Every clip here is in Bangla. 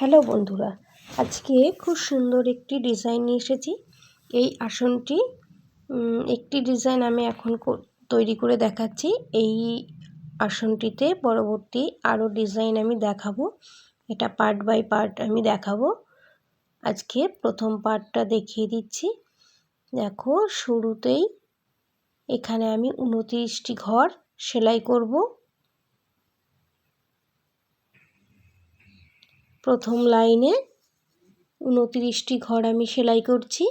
হ্যালো বন্ধুরা, আজকে খুব সুন্দর একটি ডিজাইন নিয়ে এসেছি। এই আসনটি একটি ডিজাইন আমি এখন তৈরি করে দেখাচ্ছি। এই আসনটিতে পরবর্তী আরও ডিজাইন আমি দেখাবো। এটা পার্ট বাই পার্ট আমি দেখাবো। আজকে প্রথম পার্টটা দেখিয়ে দিচ্ছি। দেখো, শুরুতেই এখানে আমি উনতিরিশটি ঘর সেলাই করব। প্রথম লাইনে উনতিরিশটি ঘর আমি সেলাই করছি।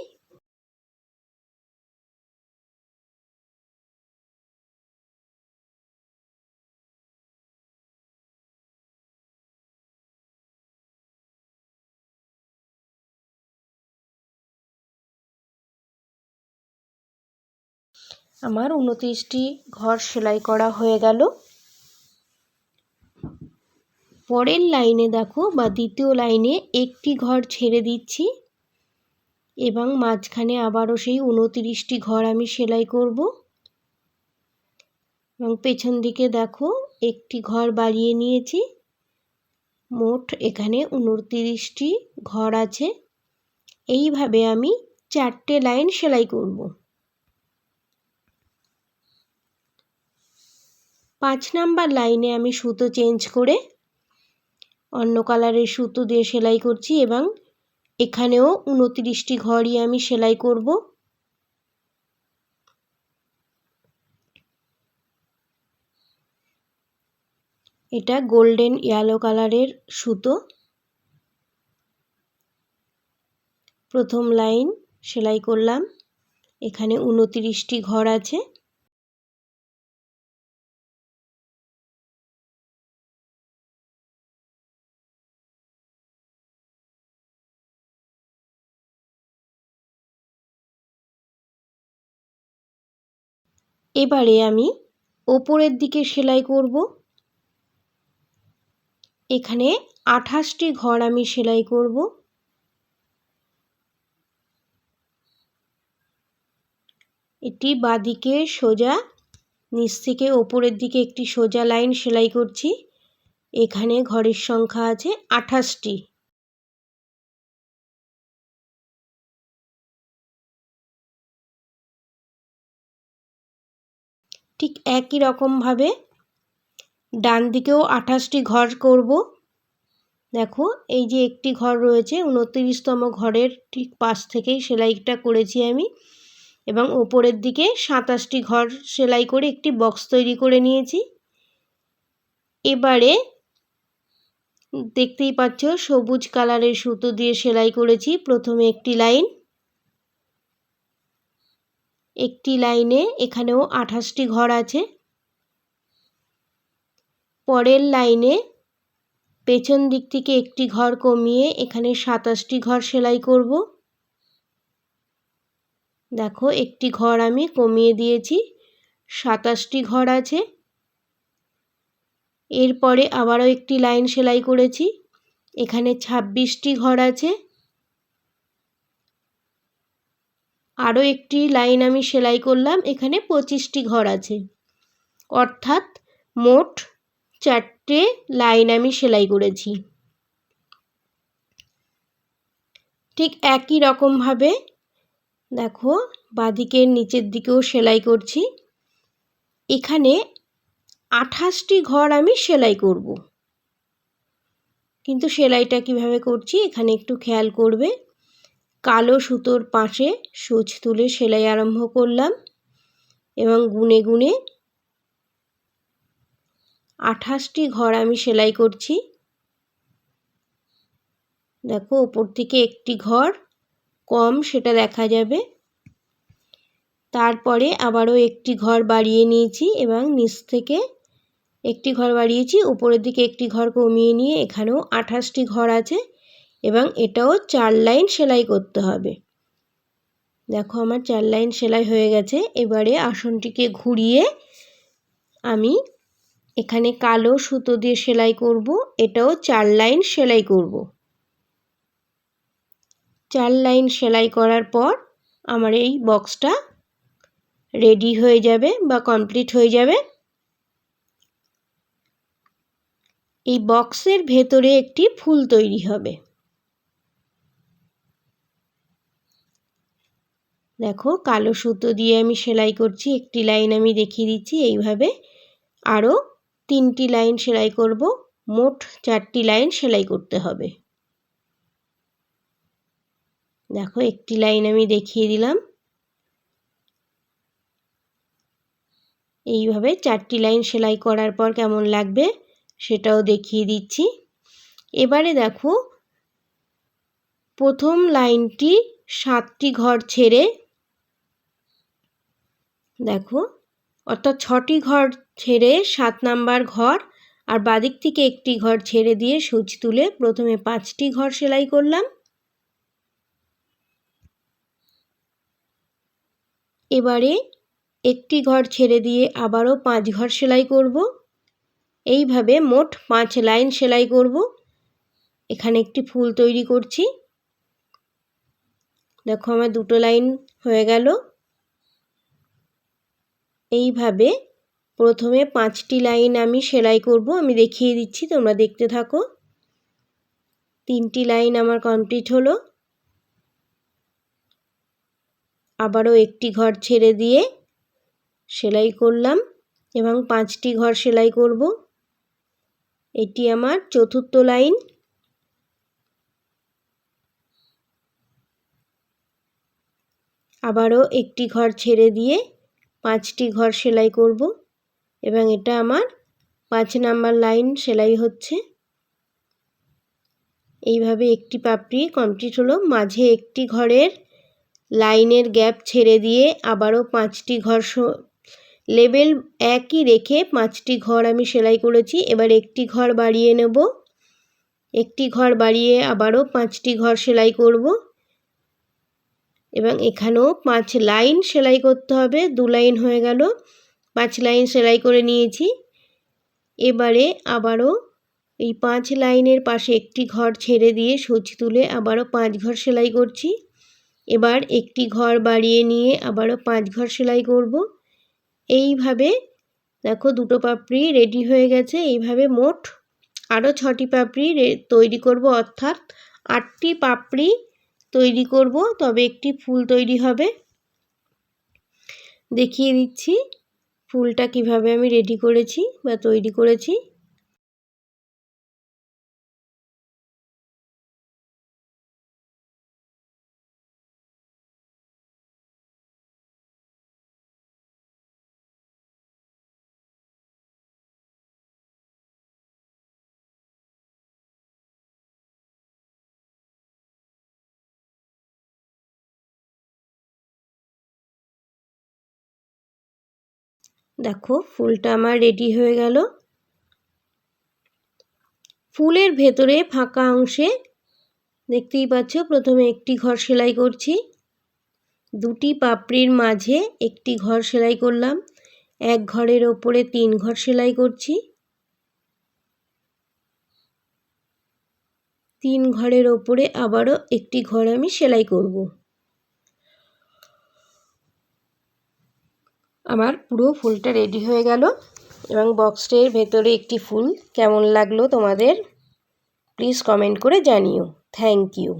আমার উনত্রিশটি ঘর সেলাই করা হয়ে গেল। পরের লাইনে দেখো বা দ্বিতীয় লাইনে একটি ঘর ছেড়ে দিচ্ছি এবং মাঝখানে আবারও সেই উনতিরিশটি ঘর আমি সেলাই করব। এবং পেছন দিকে দেখো একটি ঘর বাড়িয়ে নিয়েছি। মোট এখানে উনতিরিশটি ঘর আছে। এইভাবে আমি চারটে লাইন সেলাই করব। পাঁচ নাম্বার লাইনে আমি সুতো চেঞ্জ করে অন্য কালারের সুতো দিয়ে সেলাই করছি এবং এখানেও উনতিরিশটি ঘরই আমি সেলাই করব। এটা গোল্ডেন ইয়েলো কালারের সুতো। প্রথম লাইন সেলাই করলাম। এখানে উনতিরিশটি ঘর আছে। এবারে আমি ওপরের দিকে সেলাই করব। এখানে আঠাশটি ঘর আমি সেলাই করব। এটি বাদিকে সোজা, নিচ থেকে ওপরের দিকে একটি সোজা লাইন সেলাই করছি। এখানে ঘরের সংখ্যা আছে আঠাশটি। ঠিক একই রকমভাবে ডান দিকেও আঠাশটি ঘর করব। দেখো, এই যে একটি ঘর রয়েছে, উনত্রিশতম ঘরের ঠিক পাশ থেকেই সেলাইটা করেছি আমি এবং ওপরের দিকে সাতাশটি ঘর সেলাই করে একটি বক্স তৈরি করে নিয়েছি। এবারে দেখতেই পাচ্ছ, সবুজ কালারের সুতো দিয়ে সেলাই করেছি। প্রথমে একটি লাইন একটি লাইনে এখানেও আঠাশটি ঘর আছে। পরের লাইনে পেছন দিক থেকে একটি ঘর কমিয়ে এখানে সাতাশটি ঘর সেলাই করব। দেখো, একটি ঘর আমি কমিয়ে দিয়েছি, সাতাশটি ঘর আছে। এরপরে আবারও একটি লাইন সেলাই করেছি, এখানে ছাব্বিশটি ঘর আছে। আরও একটি লাইন আমি সেলাই করলাম, এখানে পঁচিশটি ঘর আছে। অর্থাৎ মোট চারটে লাইন আমি সেলাই করেছি। ঠিক একই রকমভাবে দেখো, বাদিকের নিচের দিকেও সেলাই করছি। এখানে আঠাশটি ঘর আমি সেলাই করব। কিন্তু সেলাইটা কীভাবে করছি, এখানে একটু খেয়াল করবে। কালো সুতোর পাশে সুচ তুলে সেলাই আরম্ভ করলাম এবং গুনে গুনে আঠাশটি ঘর আমি সেলাই করছি। দেখো ওপর থেকে একটি ঘর, কম সেটা দেখা যাবে। তারপরে আবারও একটি ঘর বাড়িয়ে নিয়েছি এবং নিচ থেকে একটি ঘর বাড়িয়েছি, উপরের দিকে একটি ঘর কমিয়ে নিয়ে এখানেও আঠাশটি ঘর আছে। এবং এটাও চার লাইন সেলাই করতে হবে। দেখো আমার চার লাইন সেলাই হয়ে গেছে। এবারে আসনটিকে ঘুরিয়ে আমি এখানে কালো সুতো দিয়ে সেলাই করব। এটাও চার লাইন সেলাই করব। চার লাইন সেলাই করার পর আমার এই বক্সটা রেডি হয়ে যাবে বা কমপ্লিট হয়ে যাবে। এই বক্সের ভেতরে একটি ফুল তৈরি হবে। দেখো, কালো সুতো দিয়ে আমি সেলাই করছি, একটি লাইন আমি দেখিয়ে দিচ্ছি এইভাবে। আরও তিনটি লাইন সেলাই করব, মোট চারটি লাইন সেলাই করতে হবে। দেখো, একটি লাইন আমি দেখিয়ে দিলাম। এইভাবে চারটি লাইন সেলাই করার পর কেমন লাগবে সেটাও দেখিয়ে দিচ্ছি। এবারে দেখো, প্রথম লাইনটি সাতটি ঘর ছেড়ে দেখো, অর্থাৎ ছটি ঘর ছেড়ে সাত নাম্বার ঘর আর বাদিক থেকে একটি ঘর ছেড়ে দিয়ে সুচ তুলে প্রথমে পাঁচটি ঘর সেলাই করলাম। এবারে একটি ঘর ছেড়ে দিয়ে আবারও পাঁচ ঘর সেলাই করব। এইভাবে মোট পাঁচ লাইন সেলাই করব। এখানে একটি ফুল তৈরি করছি। দেখো আমার দুটো লাইন হয়ে গেল। এইভাবে প্রথমে পাঁচটি লাইন আমি সেলাই করব, আমি দেখিয়ে দিচ্ছি, তোমরা দেখতে থাকো। তিনটি লাইন আমার কমপ্লিট হলো। আবারও একটি ঘর ছেড়ে দিয়ে সেলাই করলাম এবং পাঁচটি ঘর সেলাই করব। এটি আমার চতুর্থ লাইন। আবারও একটি ঘর ছেড়ে দিয়ে পাঁচটি ঘর সেলাই করব এবং এটা আমার পাঁচ নাম্বার লাইন সেলাই হচ্ছে। এইভাবে একটি পাপড়ি কমপ্লিট হলো। মাঝে একটি ঘরের লাইনের গ্যাপ ছেড়ে দিয়ে আবারও পাঁচটি ঘর লেবেল একই রেখে পাঁচটি ঘর আমি সেলাই করেছি। এবার একটি ঘর বাড়িয়ে নেব। একটি ঘর বাড়িয়ে আবারও পাঁচটি ঘর সেলাই করব। এবং এখানেও পাঁচ লাইন সেলাই করতে হবে, দু লাইন হয়ে গেল। পাঁচ লাইন সেলাই করে নিয়েছি। এবারে আবারও এই পাঁচ লাইনের পাশে একটি ঘর ছেড়ে দিয়ে সুচ তুলে আবারও পাঁচ ঘর সেলাই করছি। এবার একটি ঘর বাড়িয়ে নিয়ে আবারও পাঁচ ঘর সেলাই করব। এইভাবে দেখো দুটো পাপড়ি রেডি হয়ে গেছে। এইভাবে মোট আরও ছটি পাপড়ি তৈরি করব। অর্থাৎ আটটি পাপড়ি তৈরি করব, তবে একটি ফুল তৈরি হবে। দেখিয়ে দিচ্ছি ফুলটা কীভাবে আমি রেডি করেছি বা তৈরি করেছি। দেখো, ফুলটা আমার রেডি হয়ে গেল। ফুলের ভেতরে ফাঁকা অংশে দেখতেই পাচ্ছ, প্রথমে একটি ঘর সেলাই করছি। দুটি পাপড়ির মাঝে একটি ঘর সেলাই করলাম। এক ঘরের ওপরে তিন ঘর সেলাই করছি। তিন ঘরের ওপরে আবারও একটি ঘর আমি সেলাই করব। আমার পুরো ফুলটা রেডি হয়ে গেল এবং বক্সটির ভেতরে একটি ফুল কেমন লাগল তোমাদের প্লিজ কমেন্ট করে জানিও। Thank you